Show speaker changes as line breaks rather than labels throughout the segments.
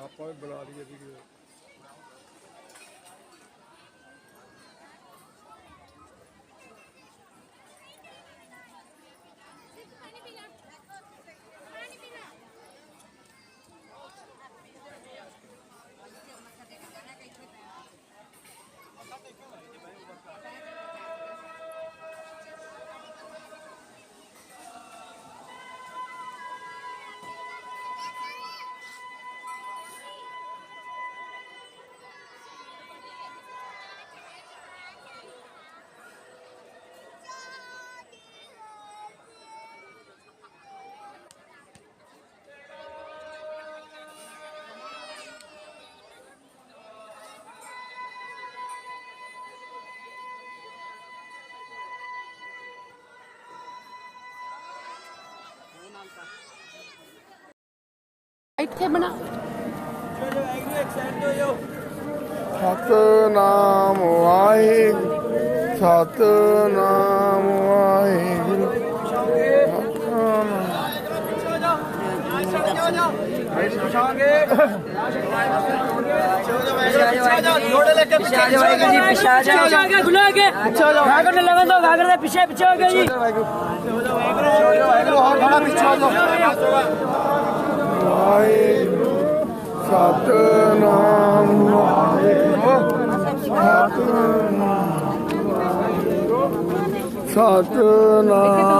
ਆਪਾਂ ਵੀ ਬਣਾ ਲਈਏ ਵੀਡੀਓ
ਇੱਥੇ ਬਣਾ।
ਸਤਨਾਮ ਵਾਹਿਗੁਰੂ ਸਤਨਾਮ ਵਾਹਿਗੁਰੂ। ਸਤਨਾਮ।
ਪਿੱਛੇ ਆ ਜਾਓ ਵਾਹਿਗੁਰੂ ਜੀ ਪਿੱਛੇ ਆ ਜਾਓ ਜਾ ਕੇ ਗੁਲਾ ਕੇ ਚਲੋ ਵਾਹਿਗੁਰੂ ਨੇ ਲਗਨ ਦੋ
ਵਾਹਿਗੁਰੂ ਦੇ ਪਿੱਛੇ ਪਿੱਛੇ ਹੋ ਗਿਆ ਜੀ ਵਾਹਿਗੁਰੂ ਹੋਰ ਥੋੜਾ ਪਿੱਛੇ ਹੋ ਜਾਓ ਵਾਹਿਗੁਰੂ ਸਤਨਾਮ ਵਾਹਿਗੁਰੂ ਸਤਨਾਮ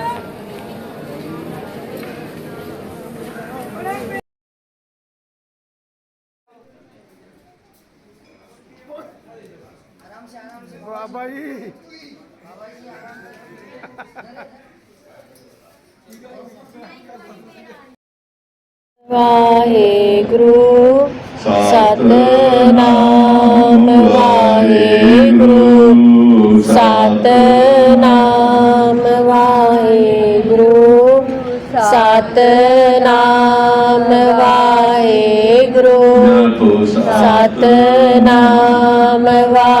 ਬਾਬਾ ਜੀ ਵਾਹਿਗੁਰੂ ਸਤਨਾਮ ਵਾਹਿਗੁਰੂ ਸਤਨਾਮ ਵਾਹਿਗੁਰੂ ਸਤਨਾਮ ਵਾਹਿਗੁਰੂ ਸਤਨਾਮ ਵਾਹਿਗੁਰੂ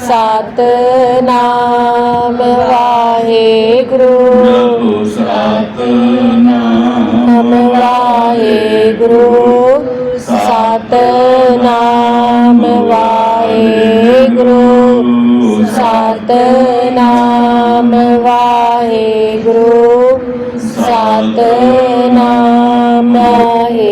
ਸਤਨਾਮ ਵਾਹਿਗੁਰੂ। ਸਤਨਾਮ ਵਾਹਿਗੁਰੂ। ਸਤਨਾਮ ਵਾਹਿਗੁਰੂ। ਸਤਨਾਮ ਵਾਹਿਗੁਰੂ। ਸਤਨਾਮ ਵਾਹਿਗੁਰੂ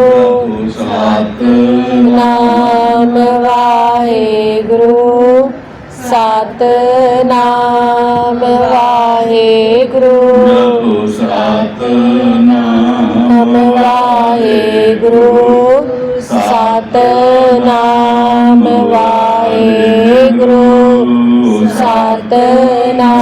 ਸਤਨਾਮ ਵਾਹਿਗੁਰੂ। ਜਪੋ ਸਤ ਨਾਮ ਵਾਹਿਗੁਰੂ। ਸਤਨਾਮ ਵਾਹਿਗੁਰੂ। ਸਤਨਾਮ